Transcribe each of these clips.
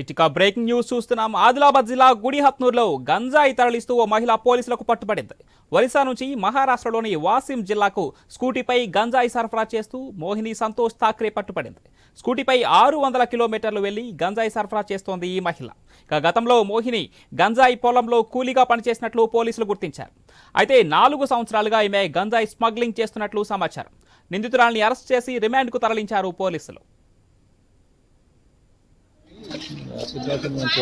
ఇటుక breaking news చూస్తున్నాం. ఆదిలాబాద్ జిల్లా గుడిహత్నూర్లో గంజాయి తరలిస్తూ ఓ మహిళ పోలీసులకు పట్టుబడింది. ఒరిస్సా నుంచి మహారాష్ట్రలోని వాసిం జిల్లాకు స్కూటీపై గంజాయి సరఫరా చేస్తూ మోహిని సంతోష్ థాక్రే పట్టుబడింది. స్కూటీపై ఆరు వందల కిలోమీటర్లు వెళ్ళి గంజాయి సరఫరా చేస్తోంది ఈ మహిళ. ఇక గతంలో మోహిని గంజాయి పొలంలో కూలీగా పనిచేసినట్లు పోలీసులు గుర్తించారు. అయితే నాలుగు సంవత్సరాలుగా ఈమె గంజాయి స్మగ్లింగ్ చేస్తున్నట్లు సమాచారం. నిందితురాల్ని అరెస్ట్ చేసి రిమాండ్కు తరలించారు పోలీసులు. సిద్ధార్థం నుంచి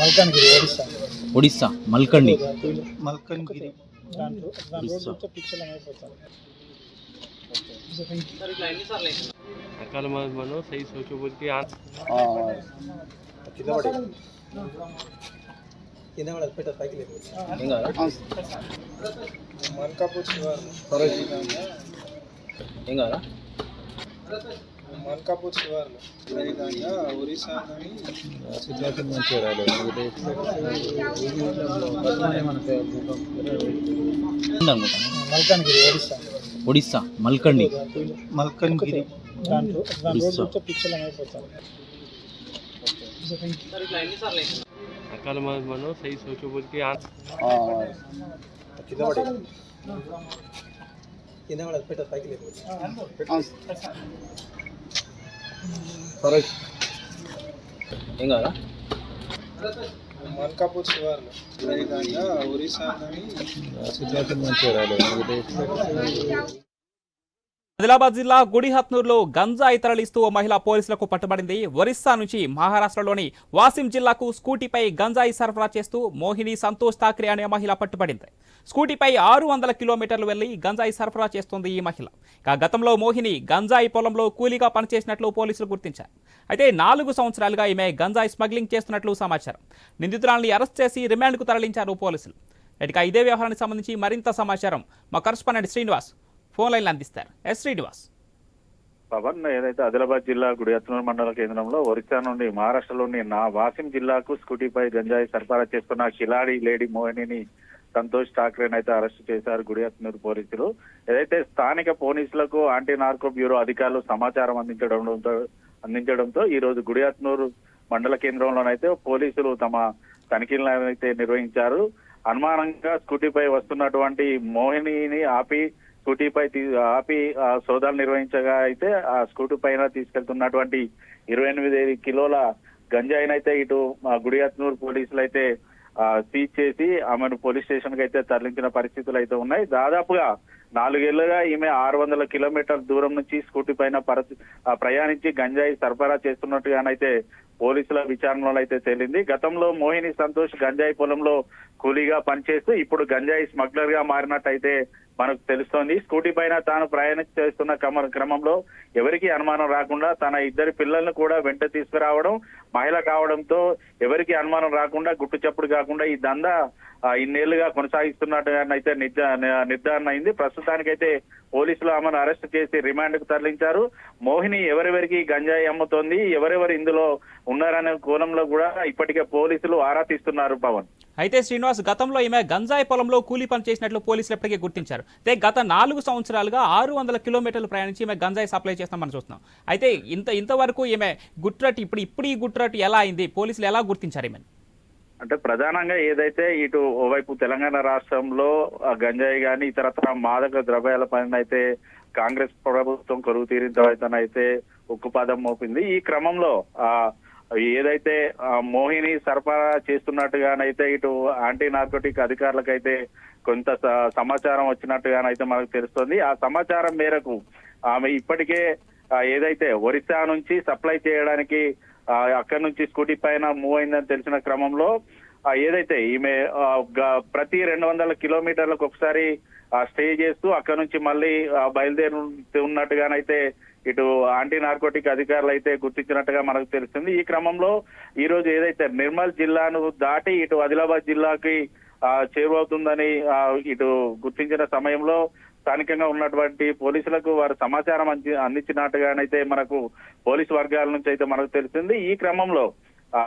మల్కాన్గిరి ఒడిస్సా ఒడిస్సా మల్కండి మల్కన్గిరి రకాల మనం సై సోచబోతే కింద పడి కింద పడదు పెట్ట పైకి లేదు మల్కాపూర్ ఏం కాదా మల్కాపూర్ శివార్లు అదేవిధంగా ఒరిస్సా కానీ సిద్ధార్థం నుంచి మల్కాన్గిరి ఒరిస్సా ఒడిస్సా మల్కండి మల్కన్గిరి దాంట్లో పిచ్చలం అయిపోతాను అకాల మనం సై సోచబోల్ కి కింద పడి కింద పడి పెట్ట పైకి లేదు ఏం కాదా మల్కాపూర్ శివార్లు. అదేవిధంగా ఒరిస్సా సిద్ధార్థం రాలేదు. ఆదిలాబాద్ జిల్లా గుడిహత్నూరులో గంజాయి తరలిస్తూ ఓ మహిళ పోలీసులకు పట్టుబడింది. ఒరిస్సా నుంచి మహారాష్ట్రలోని వాసిం జిల్లాకు స్కూటీపై గంజాయి సరఫరా చేస్తూ మోహిని సంతోష్ థాక్రే అనే మహిళ పట్టుబడింది. స్కూటీపై ఆరు వందల కిలోమీటర్లు వెళ్ళి గంజాయి సరఫరా చేస్తోంది ఈ మహిళ. ఇక గతంలో మోహిని గంజాయి పొలంలో కూలీగా పనిచేసినట్లు పోలీసులు గుర్తించారు. అయితే నాలుగు సంవత్సరాలుగా ఈమె గంజాయి స్మగ్లింగ్ చేస్తున్నట్లు సమాచారం. నిందితురాల్ని అరెస్ట్ చేసి రిమాండ్కు తరలించారు పోలీసులు. ఇటుక ఇదే వ్యవహారానికి సంబంధించి మరింత సమాచారం మా కరస్పాండెంట్ శ్రీనివాస్ ఫోన్ లైన్లో అందిస్తారు. ఎస్ శ్రీనివాస్. పవన్ ఏదైతే ఆదిలాబాద్ జిల్లా గుడియత్నూరు మండల కేంద్రంలో ఒరిస్సా నుండి మహారాష్ట్రలోని నా వాసిం జిల్లాకు స్కూటీపై గంజాయి సరఫరా చేస్తున్న కిలాడి లేడీ మోహినిని సంతోష్ ఠాక్రేని అయితే అరెస్ట్ చేశారు గుడియత్నూరు పోలీసులు. ఏదైతే స్థానిక పోలీసులకు యాంటీ నార్కో బ్యూరో అధికారులు సమాచారం అందించడంతో అందించడంతో ఈ రోజు గుడియత్నూరు మండల కేంద్రంలోనైతే పోలీసులు తమ తనిఖీలను అయితే నిర్వహించారు. అనుమానంగా స్కూటీపై వస్తున్నటువంటి మోహినిని ఆపి స్కూటీపై తీ- ఆపి ఆ సోదాలు నిర్వహించగా అయితే ఆ స్కూటీ పైన తీసుకెళ్తున్నటువంటి ఇరవై ఎనిమిది కిలోల గంజాయినైతే ఇటు గుడియత్నూరు పోలీసులు అయితే సీజ్ చేసి ఆమెను పోలీస్ స్టేషన్కి అయితే తరలించిన పరిస్థితులు అయితే ఉన్నాయి. దాదాపుగా నాలుగేళ్ళుగా ఈమె ఆరు వందల కిలోమీటర్ల దూరం నుంచి స్కూటీ పైన ప్రయాణించి గంజాయి సరఫరా చేస్తున్నట్టుగానైతే పోలీసుల విచారణలో అయితే తేలింది. గతంలో మోహిని సంతోష్ గంజాయి పొలంలో కూలీగా పనిచేస్తూ ఇప్పుడు గంజాయి స్మగ్లర్గా మారినట్టయితే మనకు తెలుస్తోంది. స్కూటీ పైన తాను ప్రయాణం చేస్తున్న క్రమంలో ఎవరికి అనుమానం రాకుండా తన ఇద్దరు పిల్లలను కూడా వెంట తీసుకురావడం మహిళ కావడంతో ఎవరికి అనుమానం రాకుండా గుట్టు చప్పుడు కాకుండా ఈ దందా ఇన్నేళ్ళుగా కొనసాగిస్తున్నట్టుగానైతే అయితే నిర్ధారణ అయింది. ప్రస్తుతానికైతే పోలీసులు ఆమెను అరెస్ట్ చేసి రిమాండ్కు తరలించారు. మోహిని ఎవరెవరికి గంజాయి అమ్ముతోంది ఎవరెవరు ఇందులో ఉన్నారనే కోణంలో కూడా ఇప్పటికే పోలీసులు ఆరా తీస్తున్నారు పవన్. అయితే శ్రీనివాస్ గతంలో ఈమె గంజాయి పొలంలో కూలీ పని చేసినట్లు పోలీసులు ఇప్పటికే గుర్తించారు. అయితే గత నాలుగు సంవత్సరాలుగా ఆరు వందల కిలోమీటర్లు ప్రయాణించి ఈమె గంజాయి సప్లై చేస్తాం మనం చూస్తున్నాం. అయితే ఇంత ఇంతవరకు ఈమె గుట్రట్ ఇప్పుడు ఇప్పుడు ఈ గుట్రట్ ఎలా అయింది? పోలీసులు ఎలా గుర్తించారు ఈమెను? అంటే ప్రధానంగా ఏదైతే ఇటు ఓవైపు తెలంగాణ రాష్ట్రంలో గంజాయి కానీ ఇతరత్ర మాదక ద్రవ్యాల పైన అయితే కాంగ్రెస్ ప్రభుత్వం కొరువు అయితే ఉక్కుపాదం మోపింది. ఈ క్రమంలో ఆ ఏదైతే మోహిని సరఫరా చేస్తున్నట్టుగానైతే ఇటు యాంటీ నార్కోటిక్ అధికారులకైతే కొంత స- సమాచారం వచ్చినట్టుగానైతే మనకు తెలుస్తుంది. ఆ సమాచారం మేరకు ఆమె ఇప్పటికే ఏదైతే ఒరిస్సా నుంచి సప్లై చేయడానికి అక్కడి నుంచి స్కూటీ పైన మూవ్ అయిందని తెలిసిన క్రమంలో ఏదైతే ఈమె గ- ప్రతి రెండు వందల కిలోమీటర్లకు ఒకసారి స్టే చేస్తూ అక్కడ నుంచి మళ్ళీ బయలుదేరి ఉన్నట్టుగానైతే ఇటు యాంటీ నార్కోటిక్ అధికారులు అయితే గుర్తించినట్టుగా మనకు తెలుస్తుంది. ఈ క్రమంలో ఈ రోజు ఏదైతే నిర్మల్ జిల్లాను దాటి ఇటు ఆదిలాబాద్ జిల్లాకి చేరువవుతుందని ఇటు గుర్తించిన సమయంలో స్థానికంగా ఉన్నటువంటి పోలీసులకు వారు సమాచారం అంది అందించినట్టుగానైతే మనకు పోలీసు వర్గాల నుంచి అయితే మనకు తెలిసింది. ఈ క్రమంలో ఆ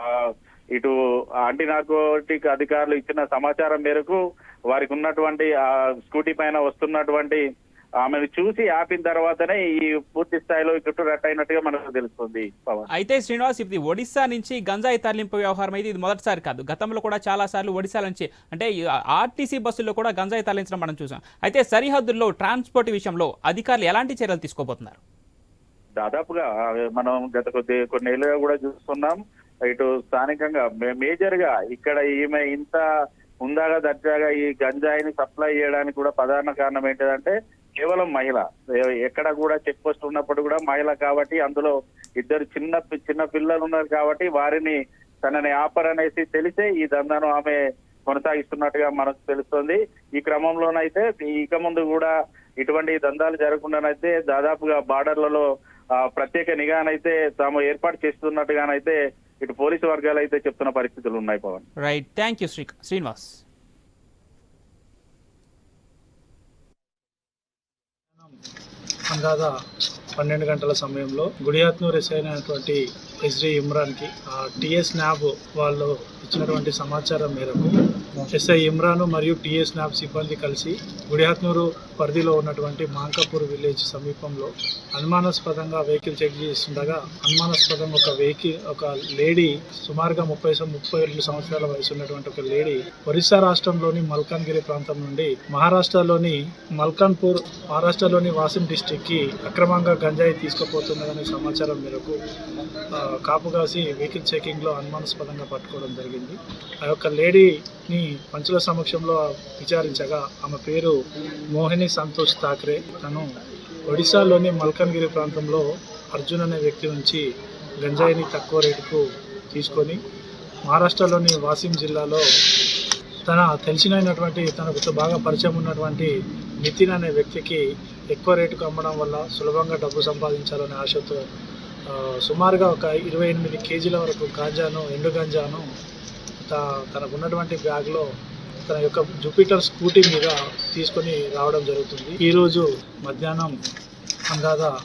ఇటు యాంటీ నార్కోటిక్ అధికారులు ఇచ్చిన సమాచారం మేరకు వారికి ఉన్నటువంటి ఆ స్కూటీ పైన వస్తున్నటువంటి ఆమెను చూసి ఆపిన తర్వాతనే ఈ పూర్తి స్థాయిలో చుట్టూ రట్ అయినట్టుగా మనకు తెలుస్తుంది అయితే శ్రీనివాస్ ఇది ఒడిశా నుంచి గంజాయి తరలింపు వ్యవహారం అయితే ఇది మొదటిసారి కాదు. గతంలో కూడా చాలా సార్లు ఒడిశా నుంచి అంటే ఆర్టీసీ బస్సుల్లో కూడా గంజాయి తరలించడం మనం చూసాం. అయితే సరిహద్దుల్లో ట్రాన్స్పోర్ట్ విషయంలో అధికారులు ఎలాంటి చర్యలు తీసుకోబోతున్నారు? దాదాపుగా మనం గత కొద్ది కొన్ని ఏళ్ళుగా కూడా చూస్తున్నాం. ఇటు స్థానికంగా మేజర్గా ఇక్కడ ఈమె ఇంత ఉందాగా దర్జాగా ఈ గంజాయిని సప్లై చేయడానికి కూడా ప్రధాన కారణం ఏంటంటే కేవలం మహిళ. ఎక్కడ కూడా చెక్ పోస్ట్ ఉన్నప్పుడు కూడా మహిళ కాబట్టి అందులో ఇద్దరు చిన్న పి- చిన్న పిల్లలు ఉన్నారు కాబట్టి వారిని తనని ఆపర్ అనేసి తెలిసే ఈ దందాను ఆమె కొనసాగిస్తున్నట్టుగా మనకు తెలుస్తుంది. ఈ క్రమంలోనైతే ఇక ముందు కూడా ఇటువంటి దందాలు జరగకుండానైతే దాదాపుగా బార్డర్లలో ఆ, ప్రత్యేక నిఘానైతే తాము ఏర్పాటు చేస్తున్నట్టుగానైతే ఇటు పోలీసు వర్గాలు అయితే చెప్తున్న పరిస్థితులు ఉన్నాయి Pawan. Right thank you Shri Srinivas. అందాదా పన్నెండు గంటల సమయంలో గుడియాత్నూర్ ఎస్ఐ అయినటువంటి ఎస్డి ఇమ్రాన్కి టిఎస్ న్యాబ్ వాళ్ళు ఇచ్చినటువంటి సమాచారం మేరకు ఎస్ఐ ఇమ్రాన్ మరియు టిఎస్ నాబ్ సిబ్బంది కలిసి గుడిహత్నూరు పరిధిలో ఉన్నటువంటి మాంకాపూర్ విలేజ్ సమీపంలో అనుమానాస్పదంగా వెహికల్ చెక్ చేస్తుండగా అనుమానాస్పదంగా ఒక వెహికల్ ఒక లేడీ సుమారుగా ముప్పై ముప్పై రెండు సంవత్సరాల వయసు ఉన్నటువంటి ఒక లేడీ ఒరిస్సా రాష్ట్రంలోని మల్కాన్గిరి ప్రాంతం నుండి మహారాష్ట్రలోని మల్కాన్పూర్ మహారాష్ట్రలోని వాసిం డిస్టిక్కి అక్రమంగా గంజాయి తీసుకుపోతున్నదనే సమాచారం మేరకు కాపు కాసి వెహికల్ చెకింగ్లో అనుమానాస్పదంగా పట్టుకోవడం జరిగింది. ఆ యొక్క లేడీని పంచుల సమక్షంలో విచారించగా ఆమె పేరు మోహిని సంతోష్ థాక్రే. తను ఒడిశాలోని మల్కన్గిరి ప్రాంతంలో అర్జున్ అనే వ్యక్తి నుంచి గంజాయిని తక్కువ రేటుకు తీసుకొని మహారాష్ట్రలోని వాసిం జిల్లాలో తన తెలిసినటువంటి తనకు బాగా పరిచయం ఉన్నటువంటి నితిన్ అనే వ్యక్తికి ఎక్కువ రేటుకు అమ్మడం వల్ల సులభంగా డబ్బు సంపాదించాలనే ఆశతో సుమారుగా ఒక ఇరవై ఎనిమిది కేజీల వరకు గాంజాను ఎండు గాంజాను త- తనకు ఉన్నటువంటి బ్యాగ్లో తన యొక్క జూపిటర్ స్కూటీ మీద తీసుకొని రావడం జరుగుతుంది. ఈరోజు మధ్యాహ్నం అందాదా